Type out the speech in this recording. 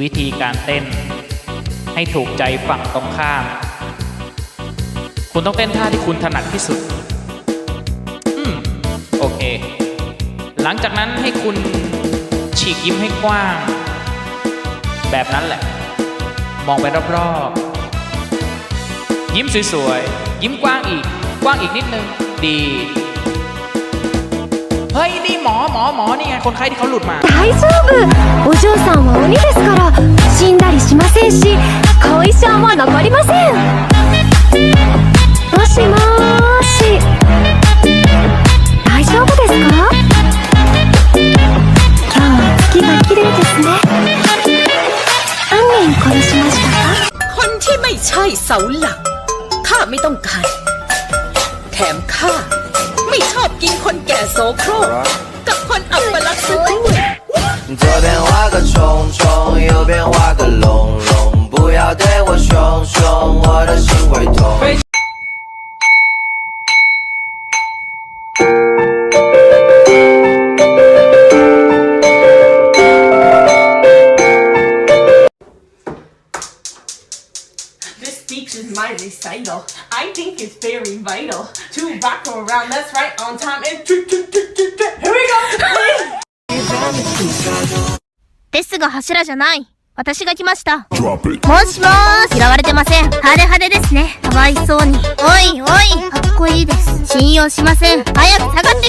วิธีการเต้น ให้ถูกใจฝั่งตรงข้าม คุณต้องเต้นท่าที่คุณถนัดที่สุด อืม โอเค หลังจากนั้นให้คุณฉีกยิ้มให้กว้าง แบบนั้นแหละ มองไปรอบๆ ยิ้มสวยๆ ยิ้มกว้างอีก กว้างอีกนิดนึง ดี เฮ้ย นี่หมอหมอหมอนี่ไง คนไข้ที่เขาหลุดมา 大丈夫お嬢さんは鬼ですから死んだりしませんし後遺症も残りません は月が綺麗ですね何人殺しましたか คนที่ไม่ใช่เสาหลัก ข้าไม่ต้องการ แถมข้า ไม่ชอบกินคนแก่โสโครกกับคนอัปลักษณ์ซะด้วย This speech is my recital. I think it's very vital to rock around. That's right, on time and here we go. ですが柱じゃない。私が来ました。もしもーし嫌われてません。派手派手ですね。かわいそうに。おいおいかっこいいです。信用しません。早く下がってく